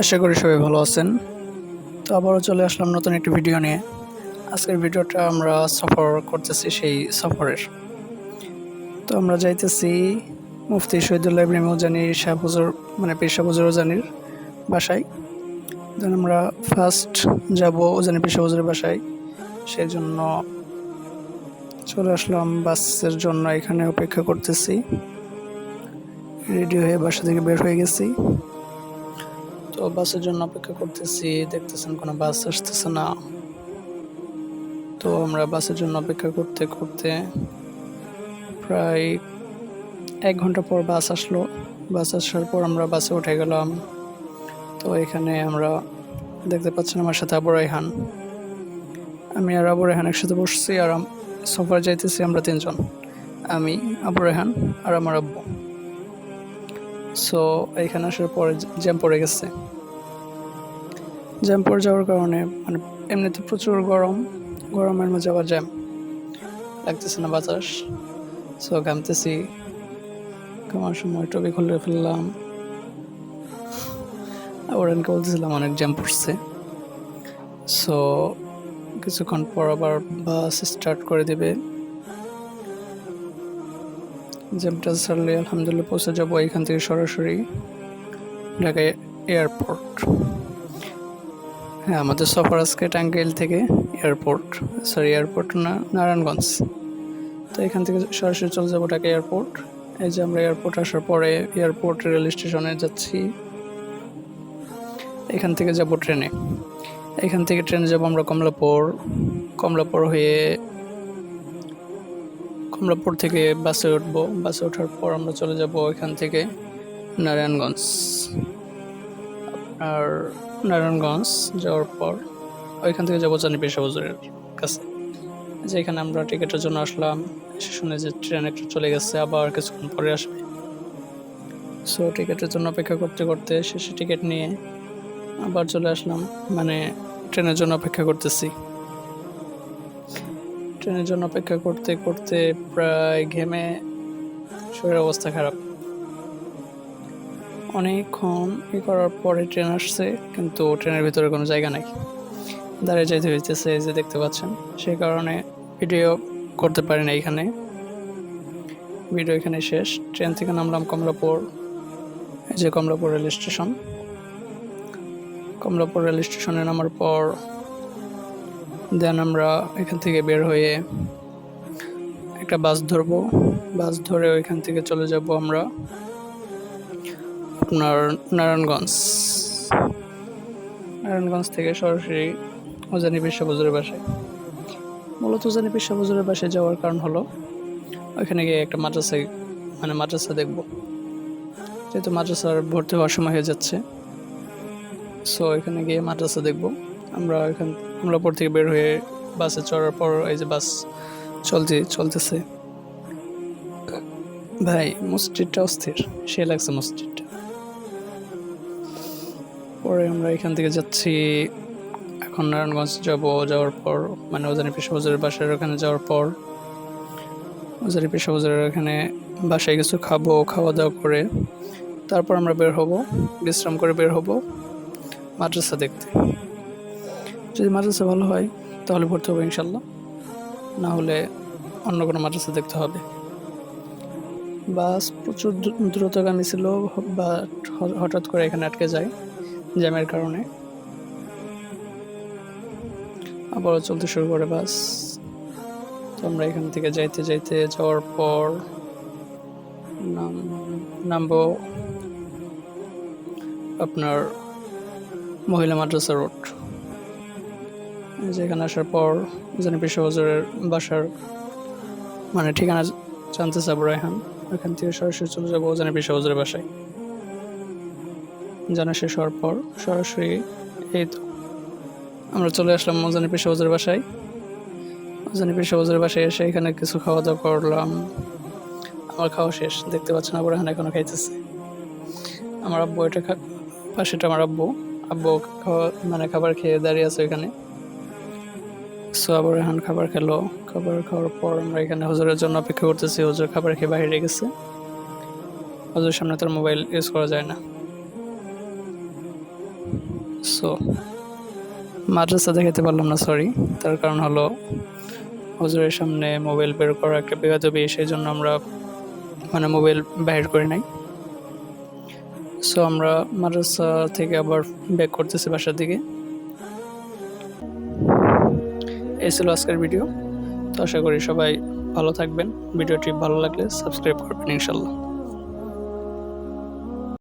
আশা করি সবাই ভালো আছেন। তো আবারও চলে আসলাম নতুন একটি ভিডিও নিয়ে। আজকের ভিডিওটা আমরা সফর করতেছি সেই সফরের। তো আমরা যাইতেছি মুফতি শহীদুল্লাহ ইবনে মৌজানি শাহ হুজুর মানে পেশা হুজুর ওজানির বাসায়। দেন আমরা ফার্স্ট যাব ওজানি পেশা হুজুরের বাসায়। সেই জন্য চলে আসলাম বাসের জন্য, এখানে অপেক্ষা করতেছি। রেডি হয়ে বাসা থেকে বের হয়ে গেছি। তো বাসের জন্য অপেক্ষা করতেছি, দেখতেছেন কোনো বাস আসতেছে না। তো আমরা বাসের জন্য অপেক্ষা করতে করতে প্রায় এক ঘণ্টা পর বাস আসলো। বাস আসার পর আমরা বাসে উঠে গেলাম। তো এখানে আমরা দেখতে পাচ্ছেন আমার সাথে আবু রায়হান। আমি আর আবু রায়হান একসাথে বসছি, আর সফর যাইতেছি আমরা তিনজন। আমি, আবু রায়হান আর আমার আব্বু। সো এখানে আসার পরে জ্যাম পড়ে গেছে। জ্যাম পড়ে যাওয়ার কারণে মানে এমনিতে প্রচুর গরম, গরমের মাঝে আবার জ্যাম। লাগতেছে না বাতাস। সো ঘামতেছি। ঘামার সময় টবি খুলে ফেললাম। আবার বলতেছিলাম অনেক জ্যাম পড়ছে। সো কিছুক্ষণ পর আবার বাস স্টার্ট করে দেবে। জ্যামটা ছাড়লে আলহামদুলিল্লাহ পৌঁছে যাব এখান থেকে সরাসরি ঢাকা এয়ারপোর্ট হ্যাঁ আমাদের সফর আজকে টাঙ্গাইল থেকে এয়ারপোর্ট সরি এয়ারপোর্ট না, নারায়ণগঞ্জ। তো এখান থেকে সরাসরি চলে যাব ঢাকা এয়ারপোর্ট এই যে আমরা এয়ারপোর্ট আসার পরে এয়ারপোর্ট রেল স্টেশনে যাচ্ছি। এখান থেকে যাব ট্রেনে। এখান থেকে ট্রেনে যাব আমরা কমলাপুর। কমলাপুর হয়ে কমলাপুর থেকে বাসে উঠবো। বাসে ওঠার পর আমরা চলে যাব এখান থেকে নারায়ণগঞ্জ। আর নারায়ণগঞ্জ যাওয়ার পর ওইখান থেকে যাব জানি পেশা হুজুরের কাছে। যে এখানে আমরা টিকিটের জন্য আসলাম। এসে শুনে যে ট্রেন একটু চলে গেছে, আবার কিছুক্ষণ পরে আসবে। সো টিকিটের জন্য অপেক্ষা করতে করতে শেষে টিকিট নিয়ে আবার চলে আসলাম। মানে ট্রেনের জন্য অপেক্ষা করতেছি। ট্রেনের জন্য অপেক্ষা করতে করতে প্রায় ঘেমে শরীরের অবস্থা খারাপ। অনেকক্ষণ ই করার পরে ট্রেন আসছে, কিন্তু ট্রেনের ভিতরে কোনো জায়গা নাই। দাঁড়িয়ে যাইতে হইতেছে যে দেখতে পাচ্ছেন। সেই কারণে ভিডিও করতে পারি না এখানে। ভিডিও এখানে শেষ। ট্রেন থেকে নামলাম কমলাপুর, এই যে Kamalapur rail station. Kamalapur rail স্টেশনে নামার পর দেন আমরা এখান থেকে বের হয়ে একটা বাস ধরবো। বাস ধরে ওইখান থেকে চলে যাব আমরা আপনার নারায়ণগঞ্জ। নারায়ণগঞ্জ থেকে সরাসরি ওজানি বিশ্ববজুরের বাসায়। মূলত ওজানি বিশ্ববজুরের বাসায় যাওয়ার কারণ হলো, ওইখানে গিয়ে একটা মাদ্রাসায় মানে মাদ্রাসা দেখব। যেহেতু মাদ্রাসার ভর্তি হওয়ার সময় হয়ে যাচ্ছে। সো এখানে গিয়ে মাদ্রাসা দেখব। আমরা এখান কমলাপুর থেকে বের হয়ে বাসে চড়ার পর এই যে বাস চলছে চলতেছে। ভাই, মসজিদটা অস্থির। সে লাগছে মসজিদটা পরে আমরা এখান থেকে যাচ্ছি। এখন নারায়ণগঞ্জ যাব যাওয়ার পর মানে ওজানি পেশাবজারের বাসার ওখানে যাওয়ার পর। ওজানি পেশাবজারের ওখানে বাসায় কিছু খাব খাওয়া দাওয়া করে। তারপর আমরা বের হব, বিশ্রাম করে বের হব। মাদ্রাসা দেখতে। যদি মাদ্রাসা ভালো হয়, তাহলে ভর্তি হব ইনশাল্লাহ না হলে অন্য কোনো মাদ্রাসা দেখতে হবে। বাস প্রচুর দ্রু- দ্রুতগামী ছিল বাট হঠাৎ করে এখানে আটকে যায়, জ্যামের কারণে। আবারও চলতে শুরু করে বাস। তো আমরা এখান থেকে যাইতে যাইতে যাওয়ার পর নাম, নামবো আপনার মহিলা মাদ্রাসা রোড। যেখানে আসার পর জানি পেশাবাজারের বাসার মানে ঠিকানা জানতে চাবো রায়হান। ওইখান থেকে সরাসরি চলে যাব জানি পেশাবাজারের বাসায়। জানা শেষ হওয়ার পর সরাসরি এই তো আমরা চলে আসলাম মজানি পেশাবাজার বাসায়। মজানি পেশাবাজার বাসায় এসে এখানে কিছু খাওয়া দাওয়া করলাম। আমার খাওয়া শেষ, দেখতে পাচ্ছেন আবার এখানে এখনও খাইতেছে। আমার আব্বু এটা পাশেটা আমার আব্বু। আব্বু মানে খাবার খেয়ে দাঁড়িয়ে আছে এখানে সো আবার এখন খাবার খেলো। খাবার খাওয়ার পর আমরা এখানে হুজুরের জন্য অপেক্ষা করতেছি। হুজুর খাবার খেয়ে বাইরে গেছে। হুজুরের সামনে তোর মোবাইল ইউজ করা যায় না। সো মাদ্রাসা দেখাতে পারলাম না সরি তার কারণ হলো হুজুরের সামনে মোবাইল বের করা একটা বেগাদবি সেই জন্য আমরা মানে মোবাইল বাইর করে নাই। সো আমরা মাদ্রাসা থেকে আবার ব্যাক করতেছি বাসার দিকে। এই ছিল আজকের ভিডিও তো আশা করি সবাই ভালো থাকবেন। ভিডিওটি ভালো লাগলে সাবস্ক্রাইব করবেন, ইনশাল্লাহ।